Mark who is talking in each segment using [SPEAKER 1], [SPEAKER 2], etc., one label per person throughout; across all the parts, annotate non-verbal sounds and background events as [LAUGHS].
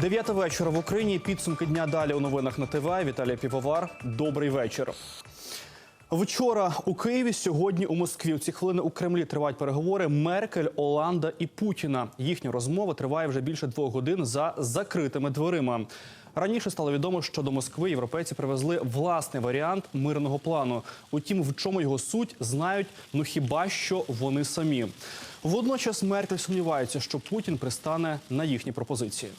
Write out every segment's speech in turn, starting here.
[SPEAKER 1] Дев'ята вечора в Україні. Підсумки дня далі у новинах на ТВ. Віталій Півовар. Добрий вечір. Вчора у Києві, сьогодні у Москві. У ці хвилини у Кремлі тривають переговори Меркель, Оланда і Путіна. Їхня розмова триває вже більше двох годин за закритими дверима. Раніше стало відомо, що до Москви європейці привезли власний варіант мирного плану. Утім, в чому його суть знають ну хіба що вони самі. Водночас Меркель сумнівається, що Путін пристане на їхні пропозиції.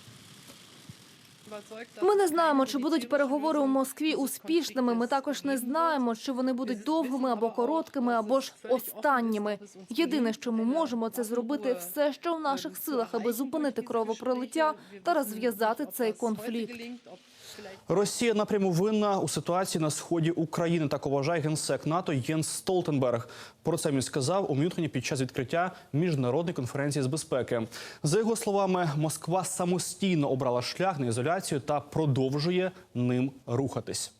[SPEAKER 2] Ми не знаємо, чи будуть переговори у Москві успішними. Ми також не знаємо, чи вони будуть довгими або короткими, або ж останніми. Єдине, що ми можемо, це зробити все, що в наших силах, аби зупинити кровопролиття та розв'язати цей конфлікт.
[SPEAKER 1] Росія напряму винна у ситуації на сході України. Так вважає генсек НАТО Єнс Столтенберг. Про це він сказав у Мюнхені під час відкриття міжнародної конференції з безпеки. За його словами, Москва самостійно обрала шлях на ізоляцію та продовжує ним рухатись.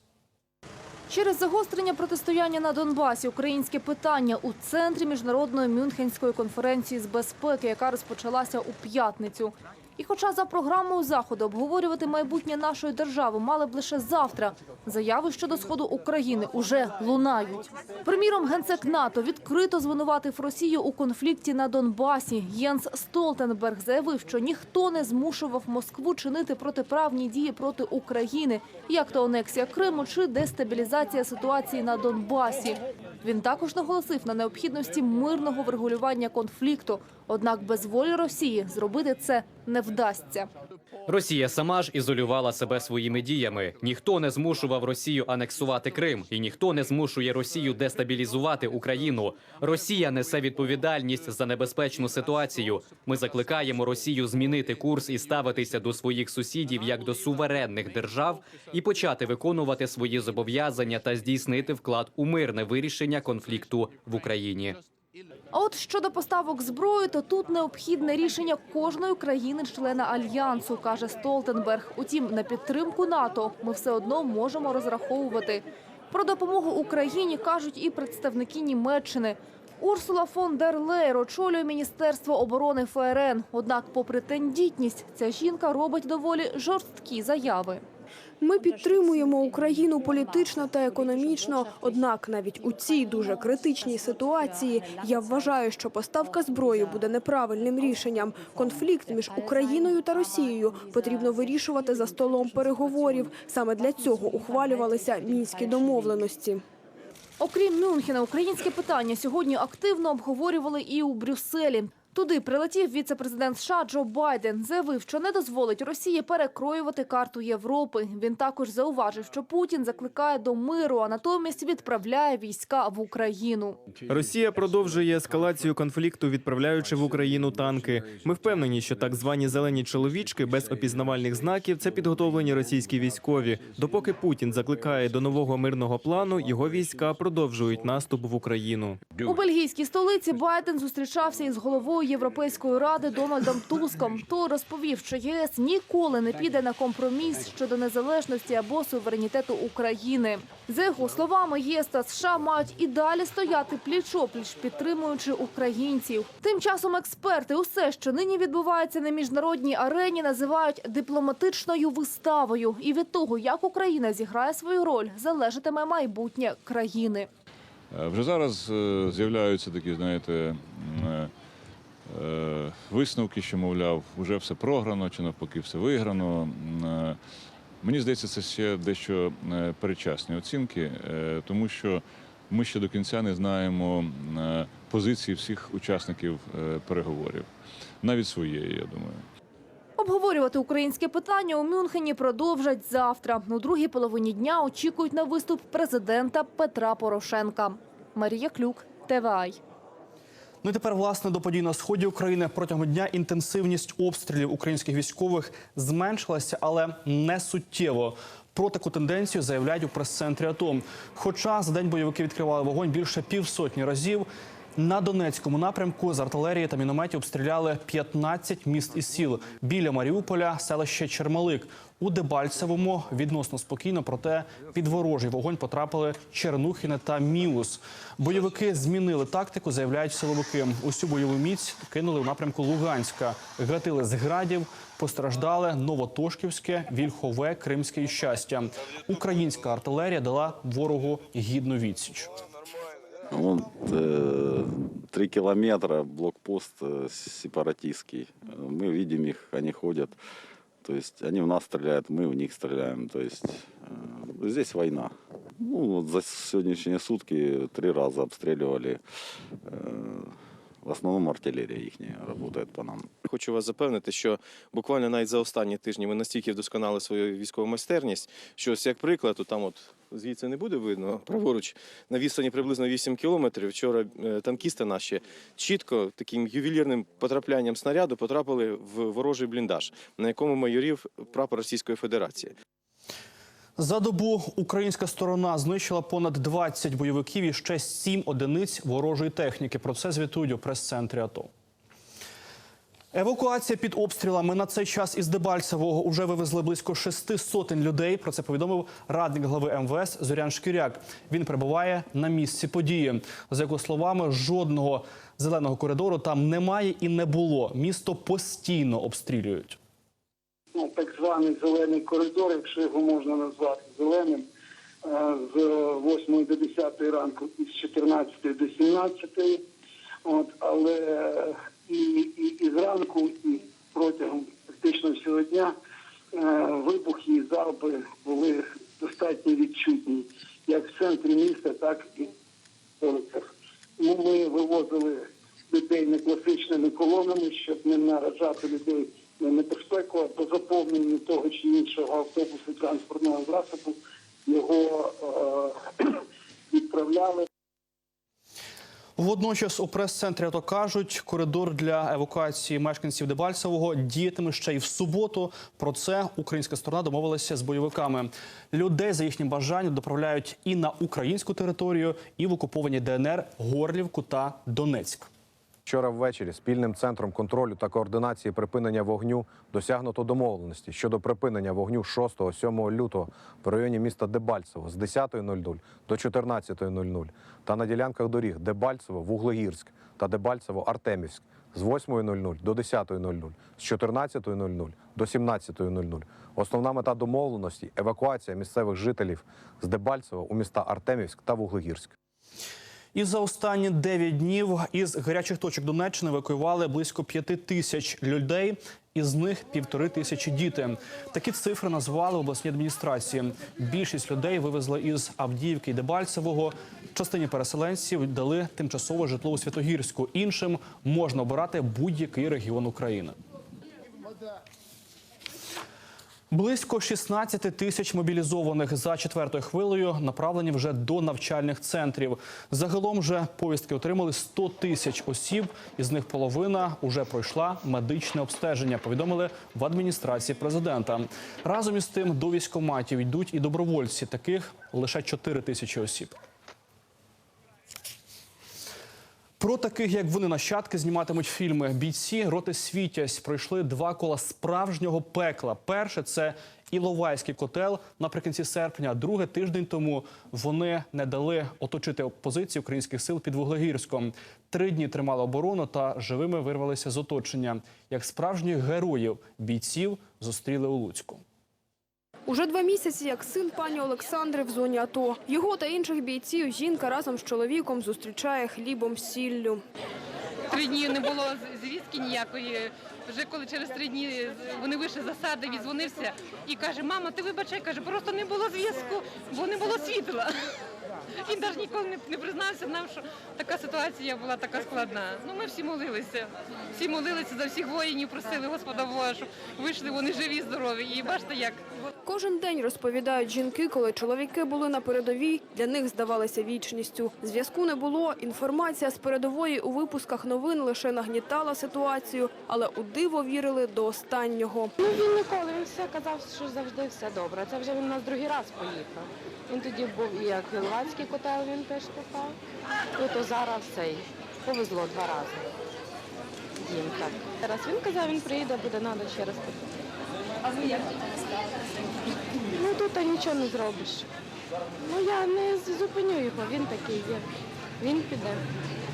[SPEAKER 2] Через загострення протистояння на Донбасі українське питання у центрі міжнародної мюнхенської конференції з безпеки, яка розпочалася у п'ятницю. І хоча за програмою заходу обговорювати майбутнє нашої держави мали б лише завтра, заяви щодо сходу України уже лунають. Приміром, генсек НАТО відкрито звинуватив Росію у конфлікті на Донбасі. Єнс Столтенберг заявив, що ніхто не змушував Москву чинити протиправні дії проти України, як то анексія Криму чи дестабілізація ситуації на Донбасі. Він також наголосив на необхідності мирного врегулювання конфлікту. Однак без волі Росії зробити це не вдасться.
[SPEAKER 3] Росія сама ж ізолювала себе своїми діями. Ніхто не змушував Росію анексувати Крим, і ніхто не змушує Росію дестабілізувати Україну. Росія несе відповідальність за небезпечну ситуацію. Ми закликаємо Росію змінити курс і ставитися до своїх сусідів як до суверенних держав і почати виконувати свої зобов'язання та здійснити вклад у мирне вирішення конфлікту в Україні.
[SPEAKER 2] А от щодо поставок зброї, то тут необхідне рішення кожної країни-члена альянсу, каже Столтенберг. Утім, на підтримку НАТО ми все одно можемо розраховувати. Про допомогу Україні кажуть і представники Німеччини. Урсула фон дер Лейр очолює Міністерство оборони ФРН. Однак, попри тендітність, ця жінка робить доволі жорсткі заяви.
[SPEAKER 4] Ми підтримуємо Україну політично та економічно. Однак, навіть у цій дуже критичній ситуації я вважаю, що поставка зброї буде неправильним рішенням. Конфлікт між Україною та Росією потрібно вирішувати за столом переговорів. Саме для цього ухвалювалися мінські домовленості.
[SPEAKER 2] Окрім Мюнхена, українське питання сьогодні активно обговорювали і у Брюсселі. Туди прилетів віце-президент США Джо Байден. Заявив, що не дозволить Росії перекроювати карту Європи. Він також зауважив, що Путін закликає до миру, а натомість відправляє війська в Україну.
[SPEAKER 5] Росія продовжує ескалацію конфлікту, відправляючи в Україну танки. Ми впевнені, що так звані зелені чоловічки без опізнавальних знаків це підготовлені російські військові. Допоки Путін закликає до нового мирного плану, його війська продовжують наступ в Україну.
[SPEAKER 2] У бельгійській столиці Байден зустрічався із головою Європейської ради Дональдом Туском. Той розповів, що ЄС ніколи не піде на компроміс щодо незалежності або суверенітету України. За його словами, ЄС та США мають і далі стояти пліч-опліч, підтримуючи українців. Тим часом експерти усе, що нині відбувається на міжнародній арені, називають дипломатичною виставою. І від того, як Україна зіграє свою роль, залежатиме майбутнє країни.
[SPEAKER 6] Е, Вже зараз е, з'являються такі, знаєте, е, висновки, що, мовляв, вже все програно чи навпаки все виграно. Е, Мені здається, це ще дещо е, передчасні оцінки, е, тому що ми ще до кінця не знаємо е, позиції всіх учасників е, переговорів, навіть своєї, я думаю.
[SPEAKER 2] Обговорювати українське питання у Мюнхені продовжать завтра. У другій половині дня очікують на виступ президента Петра Порошенка. Марія Клюк, ТВАЙ.
[SPEAKER 1] Ну і тепер, власне, до подій на сході України протягом дня інтенсивність обстрілів українських військових зменшилася, але не суттєво. Про таку тенденцію заявляють у прес-центрі АТО. Хоча за день бойовики відкривали вогонь більше півсотні разів. На Донецькому напрямку з артилерії та мінометів обстріляли 15 міст і сіл. Біля Маріуполя селище Чермалик. У Дебальцевому відносно спокійно, проте під ворожий вогонь потрапили Чернухіне та Міус. Бойовики змінили тактику, заявляють силовики. Усю бойову міць кинули в напрямку Луганська. Гатили з градів, постраждали Новотошківське, Вільхове, Кримське і щастя. Українська артилерія дала ворогу гідну відсіч.
[SPEAKER 7] Вон э, три километра блокпост э, сепаратистский. Мы видим их, они ходят. То есть они в нас стреляют, мы в них стреляем. То есть э, здесь война. Ну, вот за сегодняшние сутки три раза обстреливали. Э, в основном артиллерия их работает по нам.
[SPEAKER 8] Хочу вас запевнити, що буквально навіть за останні тижні ми настільки вдосконали свою військову майстерність, що ось як приклад, то там от звідси не буде видно, праворуч на відстані приблизно 8 кілометрів. Вчора е, танкісти наші чітко таким ювелірним потраплянням снаряду потрапили в ворожий бліндаж, на якому майорів прапор Російської Федерації.
[SPEAKER 1] За добу українська сторона знищила понад 20 бойовиків і ще 7 одиниць ворожої техніки. Про це звітують у прес-центрі АТО. Евакуація під обстрілами на цей час із Дебальцевого уже вивезли близько шести сотень людей. Про це повідомив радник глави МВС Зорян Шкіряк. Він перебуває на місці події. За його словами, жодного зеленого коридору там немає і не було. Місто постійно обстрілюють.
[SPEAKER 9] Ну, так званий зелений коридор, якщо його можна назвати зеленим, е, з 8 до 10 ранку і з 14 до 17. От, але і, і, і зранку, і протягом практично всього дня е, вибухи і залпи були достатньо відчутні, як в центрі міста, так і в вулицях. Ми вивозили людей не класичними колонами, щоб не наражати людей небезпеку, по заповненню того чи іншого автобусу транспортного засобу його е, [CLEARS THROAT] відправляли.
[SPEAKER 1] Водночас у прес-центрі АТО кажуть, коридор для евакуації мешканців Дебальцевого діятиме ще й в суботу. Про це українська сторона домовилася з бойовиками. Людей за їхнім бажанням доправляють і на українську територію, і в окуповані ДНР, Горлівку та Донецьк.
[SPEAKER 10] Вчора ввечері спільним центром контролю та координації припинення вогню досягнуто домовленості щодо припинення вогню 6-7 лютого в районі міста Дебальцево з 10.00 до 14.00 та на ділянках доріг Дебальцево, Вуглегірськ та Дебальцево, Артемівськ з 8.00 до 10.00, з 14.00 до 17.00. Основна мета домовленості евакуація місцевих жителів з Дебальцево у міста Артемівськ та Вуглегірськ.
[SPEAKER 1] І за останні 9 днів із гарячих точок Донеччини евакуювали близько 5 тисяч людей. Із них півтори тисячі діти. Такі цифри назвали в обласній адміністрації. Більшість людей вивезли із Авдіївки і Дебальцевого. Частині переселенців дали тимчасове житло у Святогірську. Іншим можна обирати будь-який регіон України. Близько 16 тисяч мобілізованих за четвертою хвилею направлені вже до навчальних центрів. Загалом вже повістки отримали 100 тисяч осіб. Із них половина вже пройшла медичне обстеження. Повідомили в адміністрації президента. Разом із тим до військоматів йдуть і добровольці. Таких лише 4 тисячі осіб. Про таких, як вони нащадки, зніматимуть фільми. Бійці роти Світязь пройшли два кола справжнього пекла. Перше це Іловайський котел наприкінці серпня. Друге тиждень тому вони не дали оточити позиції українських сил під Вуглегірськом. Три дні тримали оборону та живими вирвалися з оточення. Як справжніх героїв бійців зустріли у Луцьку.
[SPEAKER 4] Уже два місяці, як син пані Олександри в зоні АТО. Його та інших бійців жінка разом з чоловіком зустрічає хлібом сіллю.
[SPEAKER 11] Три дні не було звістки ніякої. Вже коли через три дні вони вийшли з засади, відзвонився і каже: Мама, ти вибачай, каже, просто не було зв'язку, бо не було світла. Він навіть ніколи не, не признався нам, що така ситуація була така складна. Ну ми всі молилися. Всі молилися за всіх воїнів, просили Господа Бога, щоб вийшли вони живі, здорові. І бачите, як
[SPEAKER 4] Кожен день розповідають жінки, коли чоловіки були на передовій, для них здавалися вічністю. Зв'язку не було. Інформація з передової у випусках новин лише нагнітала ситуацію, але у диво вірили до останнього.
[SPEAKER 12] Ну він ніколи, він все казав, що завжди все добре. Це вже він у нас другий раз поїхав. Він тоді був і як Ілванський котел, він теж копав. Тут зараз цей повезло два рази. Їм так. Раз він казав, він приїде, буде треба ще раз. А ви як Ну тут нічого не зробиш. Ну я не зупиню його, він такий є. Він піде.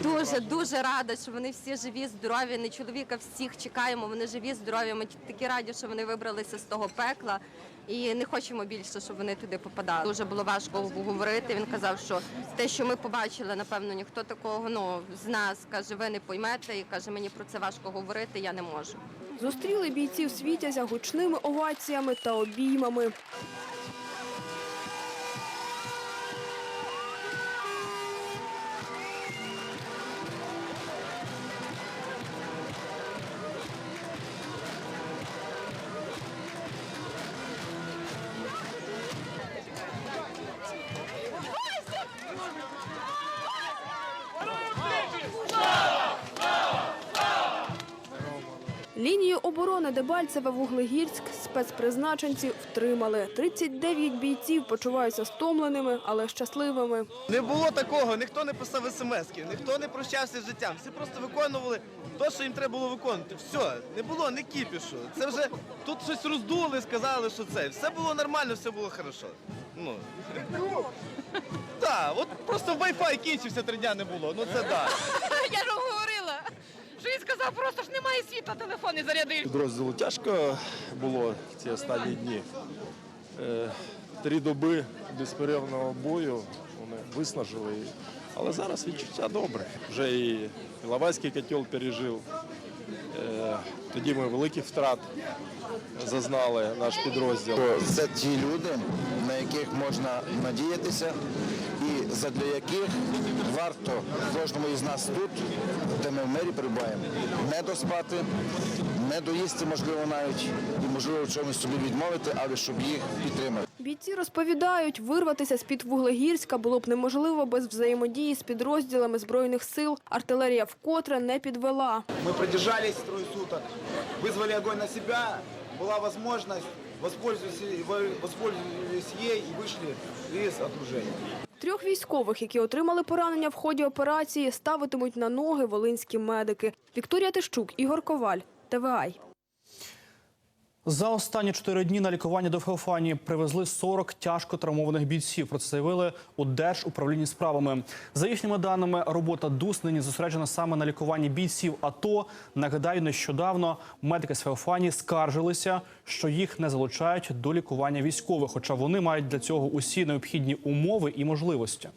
[SPEAKER 13] Дуже дуже рада, що вони всі живі, здорові. Не чоловіка всіх чекаємо. Вони живі, здорові. Ми такі раді, що вони вибралися з того пекла. І не хочемо більше, щоб вони туди попадали. Дуже було важко говорити. Він казав, що те, що ми побачили, напевно, ніхто такого ну з нас каже, ви не поймете. І каже, мені про це важко говорити. Я не можу.
[SPEAKER 4] Зустріли бійців світязя гучними оваціями та обіймами. Дебальцеве Вуглегірськ спецпризначенці втримали. 39 бійців почуваються стомленими, але щасливими.
[SPEAKER 14] Не було такого, ніхто не писав смс-ки, ніхто не прощався з життям. Всі просто виконували те, що їм треба було виконувати. Все, не було ні кіпішу. Це вже тут щось роздули, сказали, що це. Все було нормально, все було хорошо. Ну. Так, от просто Wi-Fi кінчився три дня не було. Ну це так. [LAUGHS]
[SPEAKER 11] Я що він сказав, просто ж немає світла, телефон не зарядив.
[SPEAKER 15] Підрозділу тяжко було ці останні дні. Е, Три доби безперервного бою вони виснажили. Але зараз відчуття добре. Вже і Іловайський котел пережив. Е, Тоді ми великих втрат зазнали наш підрозділ.
[SPEAKER 16] Це ті люди, на яких можна надіятися, задля яких варто кожному із нас тут, де ми в мирі перебуваємо, не доспати, не доїсти, можливо, навіть і можливо в чомусь собі відмовити, але щоб їх підтримати.
[SPEAKER 4] Бійці розповідають, вирватися з-під Вуглегірська було б неможливо без взаємодії з підрозділами Збройних сил. Артилерія вкотре не підвела.
[SPEAKER 14] Ми продержались трое суток, вызвали огонь на себя, была возможность, воспользовались, воспользовались ей и вышли из окружения.
[SPEAKER 4] Трьох військових, які отримали поранення в ході операції, ставитимуть на ноги волинські медики. Вікторія Тищук, Ігор Коваль, ТВАЙ.
[SPEAKER 1] За останні чотири дні на лікування до Феофанії привезли 40 тяжко травмованих бійців. Про це заявили у Держуправлінні справами. За їхніми даними, робота ДУС нині зосереджена саме на лікуванні бійців. АТО. нагадаю, нещодавно медики з Феофанії скаржилися, що їх не залучають до лікування військових, хоча вони мають для цього усі необхідні умови і можливості.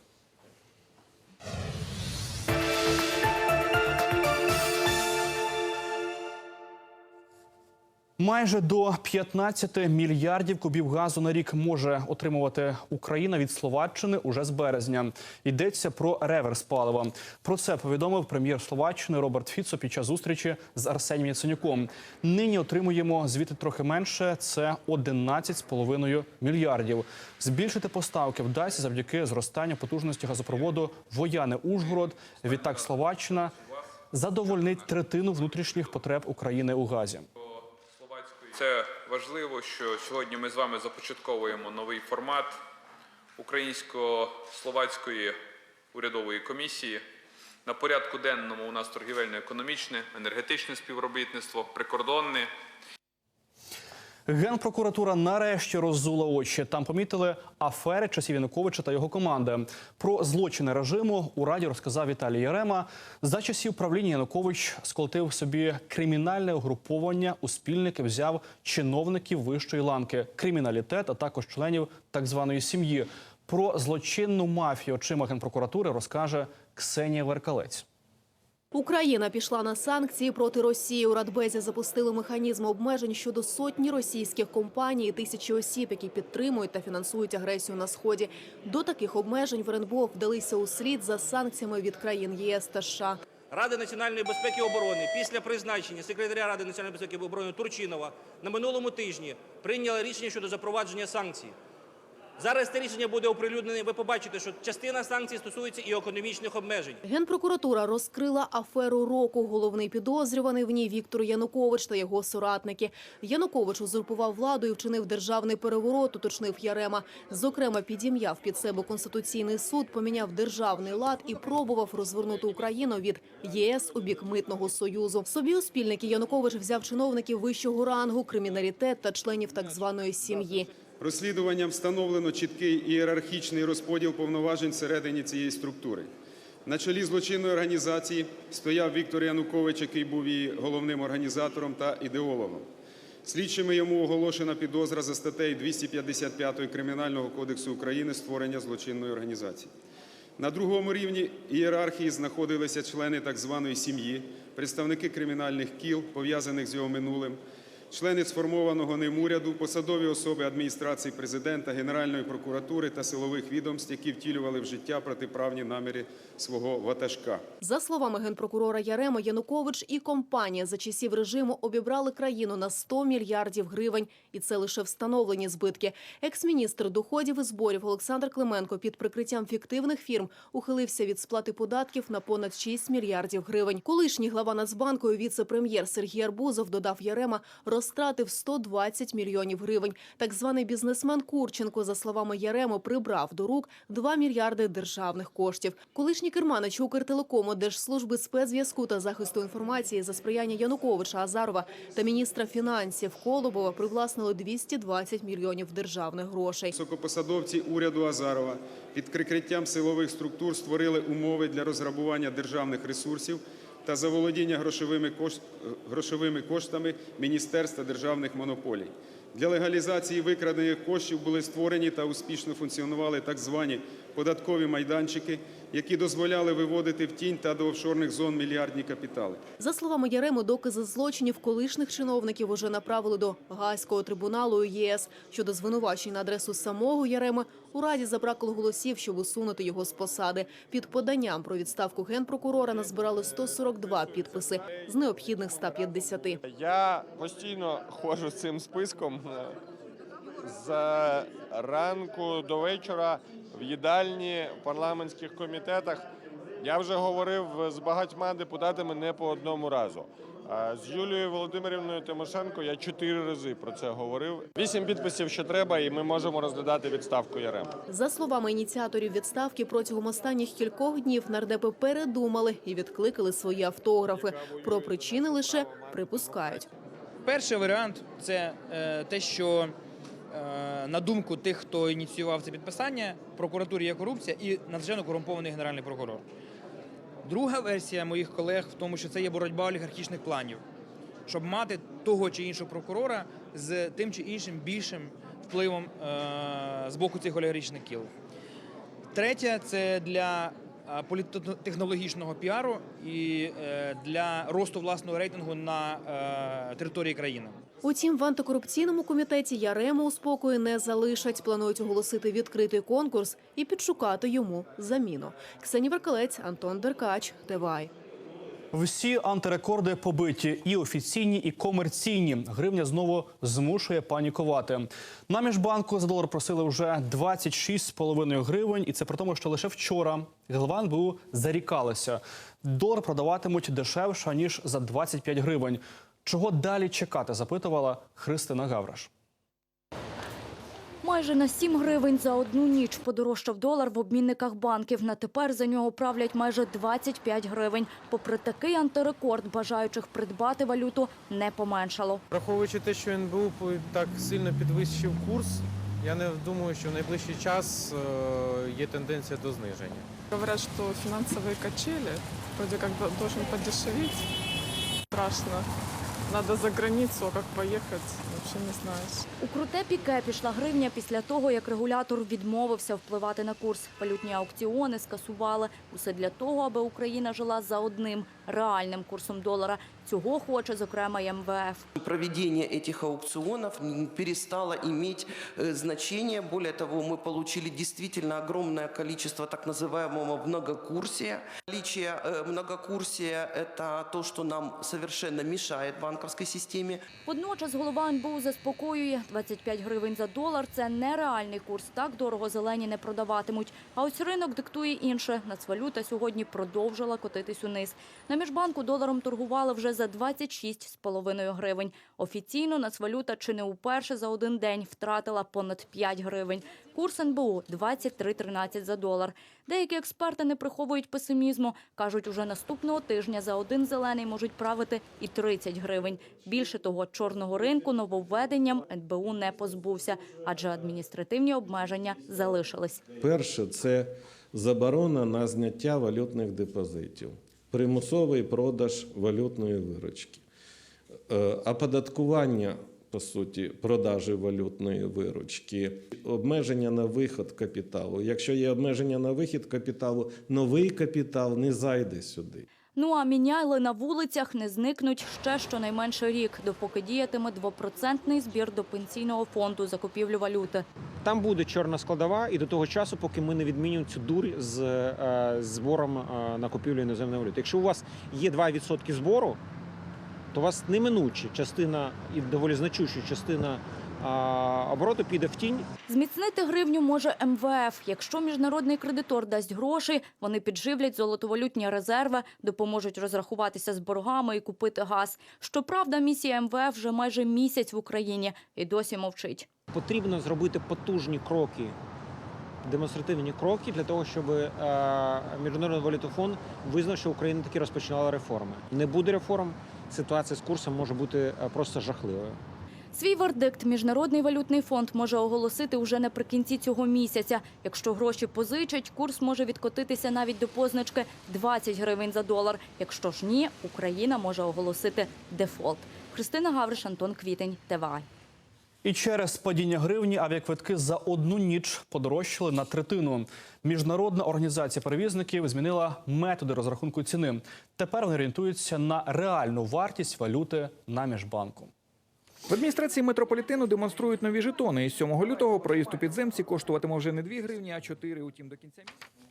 [SPEAKER 1] Майже до 15 мільярдів кубів газу на рік може отримувати Україна від Словаччини уже з березня. Йдеться про реверс палива. Про це повідомив прем'єр Словаччини Роберт Фіцо під час зустрічі з Арсенієм Яценюком. Нині отримуємо звідти трохи менше. Це 11,5 мільярдів. Збільшити поставки вдасться завдяки зростанню потужності газопроводу Вояни Ужгород. Відтак Словаччина задовольнить третину внутрішніх потреб України у газі.
[SPEAKER 17] Це важливо, що сьогодні ми з вами започатковуємо новий формат українсько-словацької урядової комісії. На порядку денному у нас торгівельно-економічне, енергетичне співробітництво, прикордонне.
[SPEAKER 1] Генпрокуратура нарешті роззула очі. Там помітили афери часів Януковича та його команди. Про злочини режиму у раді розказав Віталій Ярема. За часів правління Янукович сколотив собі кримінальне угруповання. У спільники взяв чиновників вищої ланки, криміналітет, а також членів так званої сім'ї. Про злочинну мафію очима генпрокуратури розкаже Ксенія Веркалець.
[SPEAKER 18] Україна пішла на санкції проти Росії. У Радбезі запустили механізм обмежень щодо сотні російських компаній і тисячі осіб, які підтримують та фінансують агресію на сході. До таких обмежень в РНБО вдалися у слід за санкціями від країн ЄС та США.
[SPEAKER 14] Рада національної безпеки і оборони після призначення секретаря Ради національної безпеки і оборони Турчинова на минулому тижні прийняла рішення щодо запровадження санкцій.
[SPEAKER 19] Зараз це рішення буде оприлюднене. Ви побачите, що частина санкцій стосується і економічних обмежень.
[SPEAKER 18] Генпрокуратура розкрила аферу року. Головний підозрюваний в ній Віктор Янукович та його соратники. Янукович узурпував владу і вчинив державний переворот, уточнив Ярема. Зокрема, підім'яв під себе Конституційний суд, поміняв державний лад і пробував розвернути Україну від ЄС у бік митного союзу. Собі у спільники Янукович взяв чиновників вищого рангу, криміналітет та членів так званої сім'ї.
[SPEAKER 20] Розслідуванням встановлено чіткий ієрархічний розподіл повноважень всередині цієї структури. На чолі злочинної організації стояв Віктор Янукович, який був її головним організатором та ідеологом. Слідчими йому оголошена підозра за статтею 255 Кримінального кодексу України створення злочинної організації. На другому рівні ієрархії знаходилися члени так званої сім'ї, представники кримінальних кіл, пов'язаних з його минулим, члени сформованого ним уряду, посадові особи адміністрації президента, Генеральної прокуратури та силових відомств, які втілювали в життя протиправні наміри свого ватажка.
[SPEAKER 18] За словами генпрокурора Ярема, Янукович і компанія за часів режиму обібрали країну на 100 мільярдів гривень. І це лише встановлені збитки. Екс-міністр доходів і зборів Олександр Клименко під прикриттям фіктивних фірм ухилився від сплати податків на понад 6 мільярдів гривень. Колишній глава Нацбанку віце-прем'єр Сергій Арбузов додав Ярема, розтратив 120 мільйонів гривень. Так званий бізнесмен Курченко, за словами Ярему, прибрав до рук 2 мільярди державних коштів. Колишній керманич Укртелекому, Держслужби спецзв'язку та захисту інформації за сприяння Януковича Азарова та міністра фінансів Колобова привласнили 220 мільйонів державних грошей.
[SPEAKER 20] Високопосадовці уряду Азарова під прикриттям силових структур створили умови для розграбування державних ресурсів та заволодіння грошовими, кош... грошовими коштами Міністерства державних монополій. Для легалізації викрадених коштів були створені та успішно функціонували так звані податкові майданчики, які дозволяли виводити в тінь та до офшорних зон мільярдні капітали.
[SPEAKER 18] За словами Яреми, докази злочинів колишніх чиновників уже направили до Гаазького трибуналу ЄС. Щодо звинувачень на адресу самого Яреми, у Раді забракло голосів, щоб усунути його з посади. Під поданням про відставку генпрокурора назбирали 142 підписи з необхідних 150.
[SPEAKER 15] Я постійно ходжу з цим списком е, з ранку до вечора в їдальні в парламентських комітетах. Я вже говорив з багатьма депутатами не по одному разу. А З Юлією Володимирівною Тимошенко я чотири рази про це говорив. Вісім підписів, що треба, і ми можемо розглядати відставку Ярема.
[SPEAKER 18] За словами ініціаторів відставки, протягом останніх кількох днів нардепи передумали і відкликали свої автографи. Про причини лише припускають.
[SPEAKER 21] Перший варіант це е, те, що на думку тих, хто ініціював це підписання, прокуратурі є корупція і надзвичайно корумпований генеральний прокурор. Друга версія моїх колег в тому, що це є боротьба олігархічних планів, щоб мати того чи іншого прокурора з тим чи іншим більшим впливом е, з боку цих олігархічних кіл. Третє це для е, політтехнологічного піару і е, для росту власного рейтингу на е, території країни.
[SPEAKER 18] Утім, в антикорупційному комітеті Ярему у спокої не залишать. Планують оголосити відкритий конкурс і підшукати йому заміну. Ксенія Веркалець, Антон Деркач, ТВАЙ.
[SPEAKER 1] Всі антирекорди побиті, і офіційні, і комерційні. Гривня знову змушує панікувати. На міжбанку за долар просили вже 26,5 гривень, і це при тому, що лише вчора голова НБУ зарікалися. Долар продаватимуть дешевше ніж за 25 гривень. Чого далі чекати? запитувала Христина Гавраш.
[SPEAKER 22] Майже на 7 гривень за одну ніч подорожчав долар в обмінниках банків. На тепер за нього правлять майже 25 гривень. Попри такий антирекорд, бажаючих придбати валюту не поменшало.
[SPEAKER 23] Враховуючи те, що НБУ так сильно підвищив курс, я не думаю, що в найближчий час е, є тенденція до зниження.
[SPEAKER 24] Говорят, что финансовые качели вроде как до- должен подешеветь. Страшно. Надо за границу, а как поехать, вообще не знаешь.
[SPEAKER 22] У круте піке пішла гривня після того, як регулятор відмовився впливати на курс. Валютні аукціони скасували. Усе для того, аби Україна жила за одним реальним курсом долара. Цього хоче, зокрема, й МВФ.
[SPEAKER 25] Проведение этих аукционов м, перестало иметь э, значение. Более того, мы получили действительно огромное количество так называемого многокурсия. Наличие э, многокурсия – это то, что нам совершенно мешает банк банковской системе.
[SPEAKER 22] Водночас голова НБУ заспокоює, 25 гривень за долар – це нереальний курс. Так дорого зелені не продаватимуть. А ось ринок диктує інше. Нацвалюта сьогодні продовжила котитись униз. На міжбанку доларом торгували вже за 26,5 гривень. Офіційно Нацвалюта чи не уперше за один день втратила понад 5 гривень. Курс НБУ – 23,13 за долар. Деякі експерти не приховують песимізму. Кажуть, уже наступного тижня за один зелений можуть правити і 30 гривень. Більше того, чорного ринку нововведенням НБУ не позбувся, адже адміністративні обмеження залишились.
[SPEAKER 26] Перше це заборона на зняття валютних депозитів, примусовий продаж валютної виручки, Е, оподаткування, по суті, продажі валютної виручки, обмеження на виход капіталу. Якщо є обмеження на вихід капіталу, новий капітал не зайде сюди.
[SPEAKER 22] Ну а міняйли на вулицях не зникнуть ще щонайменше рік, допоки діятиме двопроцентний збір до пенсійного фонду закупівлю валюти.
[SPEAKER 27] Там буде чорна складова, і до того часу, поки ми не відмінюємо цю дурь з е, збором е, на купівлю іноземної валюти. Якщо у вас є 2% збору, то у вас неминуче частина і доволі значуща частина обороту піде в тінь.
[SPEAKER 22] Зміцнити гривню може МВФ. Якщо міжнародний кредитор дасть гроші, вони підживлять золотовалютні резерви, допоможуть розрахуватися з боргами і купити газ. Щоправда, місія МВФ вже майже місяць в Україні і досі мовчить.
[SPEAKER 27] Потрібно зробити потужні кроки, демонстративні кроки для того, щоб е, Міжнародний валютний визнав, що Україна таки розпочинала реформи. Не буде реформ, ситуація з курсом може бути е, просто жахливою.
[SPEAKER 22] Свій вердикт Міжнародний валютний фонд може оголосити уже наприкінці цього місяця. Якщо гроші позичать, курс може відкотитися навіть до позначки 20 гривень за долар. Якщо ж ні, Україна може оголосити дефолт. Христина Гавриш, Антон Квітень, ТВА.
[SPEAKER 1] І через падіння гривні авіаквитки за одну ніч подорожчали на третину. Міжнародна організація перевізників змінила методи розрахунку ціни. Тепер вони орієнтуються на реальну вартість валюти на міжбанку.
[SPEAKER 28] В адміністрації метрополітену демонструють нові жетони. Із 7 лютого проїзд у підземці коштуватиме вже не 2 гривні, а 4. Утім, до кінця місяця.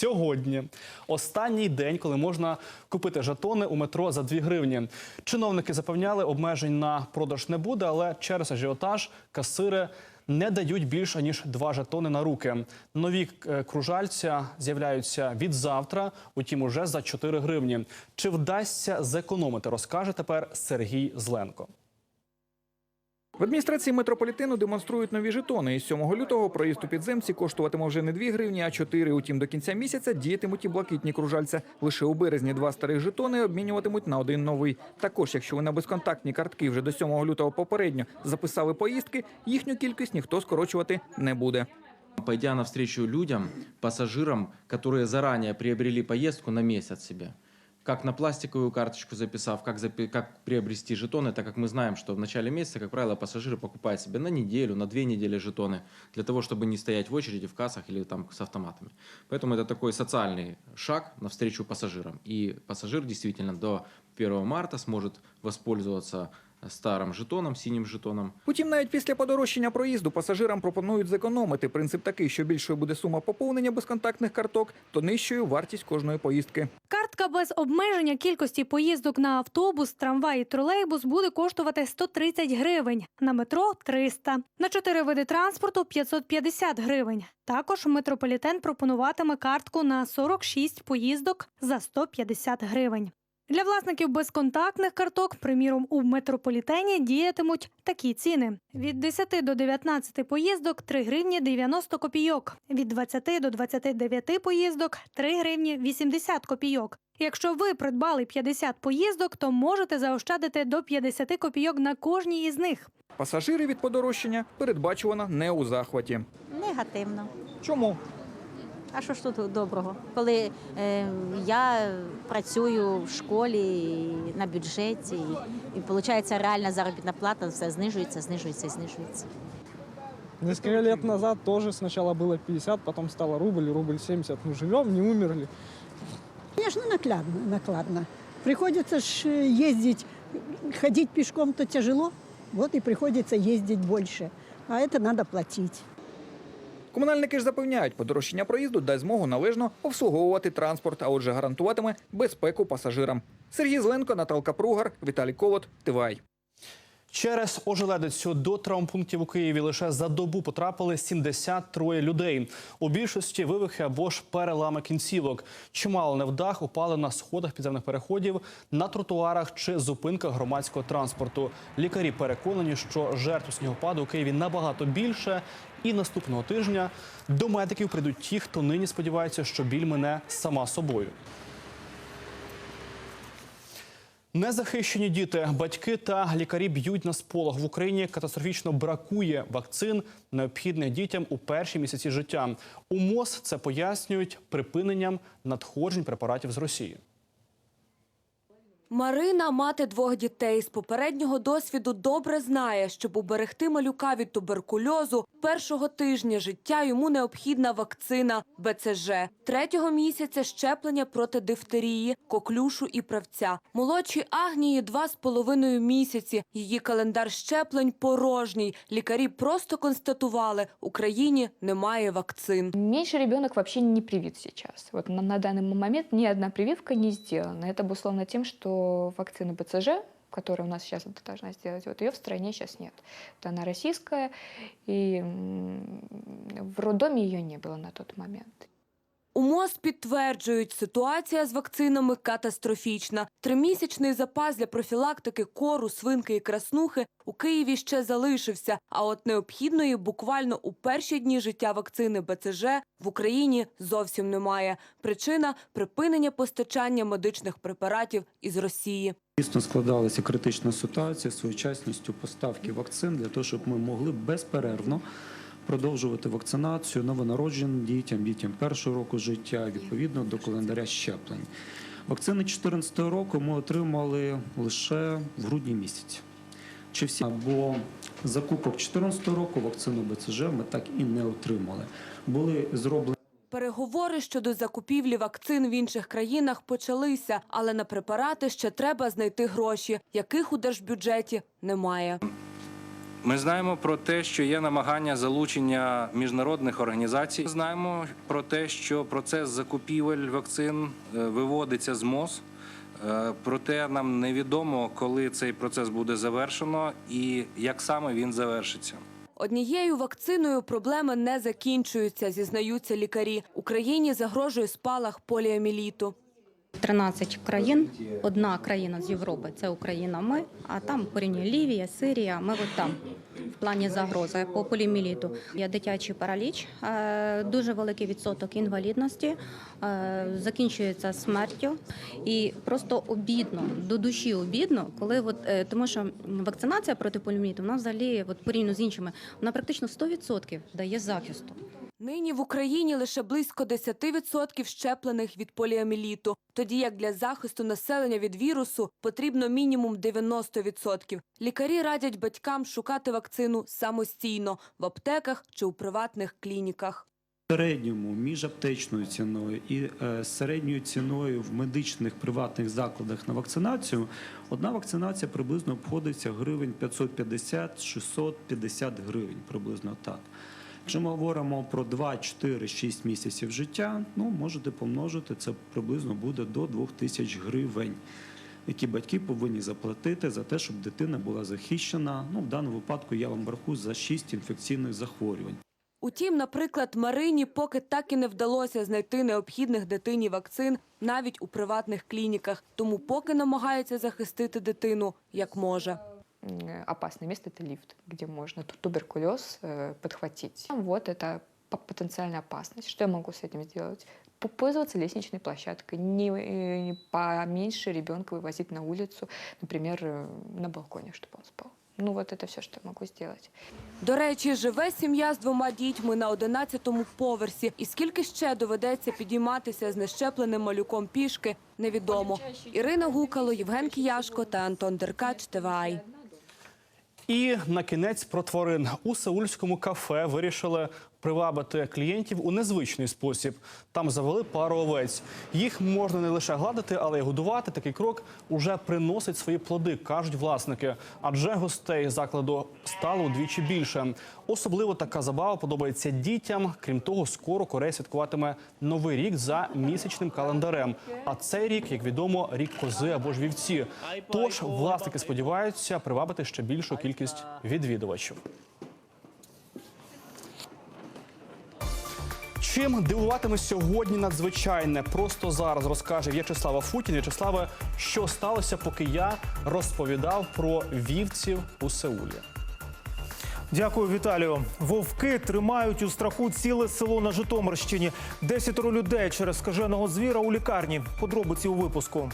[SPEAKER 1] Сьогодні останній день, коли можна купити жетони у метро за 2 гривні. Чиновники запевняли, обмежень на продаж не буде, але через ажіотаж касири не дають більше ніж два жетони на руки. Нові е, кружальця з'являються від завтра, утім уже за 4 гривні. Чи вдасться зекономити, розкаже тепер Сергій Зленко.
[SPEAKER 28] В адміністрації метрополітену демонструють нові жетони. Із 7 лютого проїзд у підземці коштуватиме вже не 2 гривні, а 4. Утім, до кінця місяця діятимуть і блакитні кружальця. Лише у березні два старих жетони обмінюватимуть на один новий. Також, якщо ви на безконтактні картки вже до 7 лютого попередньо записали поїздки, їхню кількість ніхто скорочувати не буде.
[SPEAKER 29] Пойдя навстречу людям, пассажирам, которые заранее приобрели поездку на месяц себе, как на пластиковую карточку записав, как, запи- как приобрести жетоны, так как мы знаем, что в начале месяца, как правило, пассажиры покупают себе на неделю, на две недели жетоны, для того, чтобы не стоять в очереди в кассах или там с автоматами. Поэтому это такой социальный шаг навстречу пассажирам. И пассажир действительно до 1 марта сможет воспользоваться старым жетоном, синим жетоном,
[SPEAKER 28] Утім, навіть після подорожчання проїзду пасажирам пропонують зекономити. Принцип такий, що більшою буде сума поповнення безконтактних карток, то нижчою вартість кожної поїздки.
[SPEAKER 30] Картка без обмеження кількості поїздок на автобус, трамвай і тролейбус буде коштувати 130 гривень, на метро 300. На чотири види транспорту 550 гривень. Також метрополітен пропонуватиме картку на 46 поїздок за 150 гривень. Для власників безконтактних карток, приміром, у метрополітені діятимуть такі ціни: від 10 до 19 поїздок 3 гривні 90 копійок, від 20 до 29 поїздок 3 гривні 80 копійок. Якщо ви придбали 50 поїздок, то можете заощадити до 50 копійок на кожній із них.
[SPEAKER 28] Пасажири від подорожчання передбачувано не у захваті.
[SPEAKER 31] Негативно.
[SPEAKER 28] Чому?
[SPEAKER 31] А що ж тут доброго? Коли е, я працюю в школі і на бюджеті, і, і виходить реальна заробітна плата, все знижується, знижується і знижується.
[SPEAKER 32] Несколько лет назад тоже сначала было 50, потом стало рубль, рубль 70. Ну, живем, не умерли.
[SPEAKER 33] Конечно, накладно, накладно. Приходится ж э, ездить, ходить пешком-то тяжело, вот и приходится ездить больше. А это надо платить.
[SPEAKER 28] Комунальники ж запевняють, подорожчання проїзду дасть змогу належно обслуговувати транспорт, а отже гарантуватиме безпеку пасажирам. Сергій Зленко, Наталка Пругар, Віталій Колот, Тивай.
[SPEAKER 1] Через ожеледицю до травмпунктів у Києві лише за добу потрапили 73 людей. У більшості вивихи або ж перелами кінцівок. Чимало невдах упали на сходах підземних переходів, на тротуарах чи зупинках громадського транспорту. Лікарі переконані, що жертв снігопаду у Києві набагато більше. І наступного тижня до медиків прийдуть ті, хто нині сподівається, що біль мине сама собою. Незахищені діти, батьки та лікарі б'ють на сполох. В Україні катастрофічно бракує вакцин, необхідних дітям у перші місяці життя. У МОЗ це пояснюють припиненням надходжень препаратів з Росії.
[SPEAKER 34] Марина, мати двох дітей, з попереднього досвіду добре знає, щоб уберегти малюка від туберкульозу, першого тижня життя йому необхідна вакцина БЦЖ. Третього місяця щеплення проти дифтерії, коклюшу і правця. Молодшій Агнії два з половиною місяці. Її календар щеплень порожній. Лікарі просто констатували, Україні немає вакцин.
[SPEAKER 35] Меньше ребенок вообще не привит сейчас. Вот на, на данный момент ни одна прививка не сделана. Это обусловлено тем, что БЦЖ, которая у нас сейчас должна сделать, вот ее в стране сейчас нет. Вот она российская, и в роддоме ее не было на тот момент.
[SPEAKER 34] У МОЗ підтверджують, ситуація з вакцинами катастрофічна. Тримісячний запас для профілактики кору, свинки і краснухи у Києві ще залишився. А от необхідної буквально у перші дні життя вакцини БЦЖ в Україні зовсім немає. Причина припинення постачання медичних препаратів із Росії.
[SPEAKER 36] Дійсно складалася критична ситуація з своєчасністю поставки вакцин для того, щоб ми могли безперервно продовжувати вакцинацію новонародженим дітям, дітям першого року життя відповідно до календаря щеплень. Вакцини 2014 року ми отримали лише в грудні місяці. Чи всі або закупок 2014 року вакцину БЦЖ ми так і не отримали. Були зроблені.
[SPEAKER 34] Переговори щодо закупівлі вакцин в інших країнах почалися, але на препарати ще треба знайти гроші, яких у держбюджеті немає.
[SPEAKER 37] Ми знаємо про те, що є намагання залучення міжнародних організацій. Ми Знаємо про те, що процес закупівель вакцин е, виводиться з МОЗ. Е, Проте нам невідомо, коли цей процес буде завершено і як саме він завершиться.
[SPEAKER 34] Однією вакциною проблеми не закінчуються, зізнаються лікарі. Україні загрожує спалах поліоміліту.
[SPEAKER 38] 13 країн, одна країна з Європи це Україна. Ми, а там порівнює Лівія, Сирія. Ми от там в плані загрози по поліміліту. Є дитячий параліч, е, дуже великий відсоток інвалідності, е, закінчується смертю. І просто обідно, до душі обідно, коли от, е, тому що вакцинація проти поліміліту вона взагалі, от порівняно з іншими, вона практично 100% дає захисту.
[SPEAKER 34] Нині в Україні лише близько 10% щеплених від поліоміліту, тоді як для захисту населення від вірусу потрібно мінімум 90%. Лікарі радять батькам шукати вакцину самостійно в аптеках чи у приватних клініках.
[SPEAKER 36] Середньому між аптечною ціною і е, середньою ціною в медичних приватних закладах на вакцинацію одна вакцинація приблизно обходиться гривень 550-650 гривень, приблизно так. Якщо ми говоримо про 2, 4, 6 місяців життя, ну можете помножити, це приблизно буде до 2000 гривень, які батьки повинні заплатити за те, щоб дитина була захищена. Ну, в даному випадку я вам рахую за 6 інфекційних захворювань.
[SPEAKER 34] Утім, наприклад, Марині поки так і не вдалося знайти необхідних дитині вакцин навіть у приватних клініках, тому поки намагається захистити дитину як може
[SPEAKER 35] М, Опасное место – это лифт, где можно ту- туберкулез э, подхватить. Вот это по- потенциальная опасность. Что я могу с этим сделать? П- Пользоваться лестничной площадкой, не, э, не поменьше ребенка вывозить на улицу, например, э, на балконе, чтобы он спал. Ну вот это все, что я могу сделать.
[SPEAKER 34] До речі, живе сім'я з двома дітьми на 11-му поверсі. І скільки ще доведеться підійматися з нещепленим малюком пішки, невідомо. Ірина Гукало, Євген Кіяшко та Антон Деркач, ТВАЙ.
[SPEAKER 1] І на кінець про тварин. У сеульському кафе вирішили привабити клієнтів у незвичний спосіб. Там завели пару овець. Їх можна не лише гладити, але й годувати. Такий крок уже приносить свої плоди, кажуть власники. Адже гостей закладу стало удвічі більше. Особливо така забава подобається дітям. Крім того, скоро Корея святкуватиме новий рік за місячним календарем. А цей рік, як відомо, рік кози або ж вівці. Тож власники сподіваються привабити ще більшу кількість відвідувачів. Чим дивуватиме сьогодні надзвичайне? Просто зараз розкаже В'ячеслава Футін. В'ячеславе, що сталося, поки я розповідав про вівців у Сеулі.
[SPEAKER 39] Дякую, Віталію. Вовки тримають у страху ціле село на Житомирщині. Десятеро людей через скаженого звіра у лікарні. Подробиці у випуску.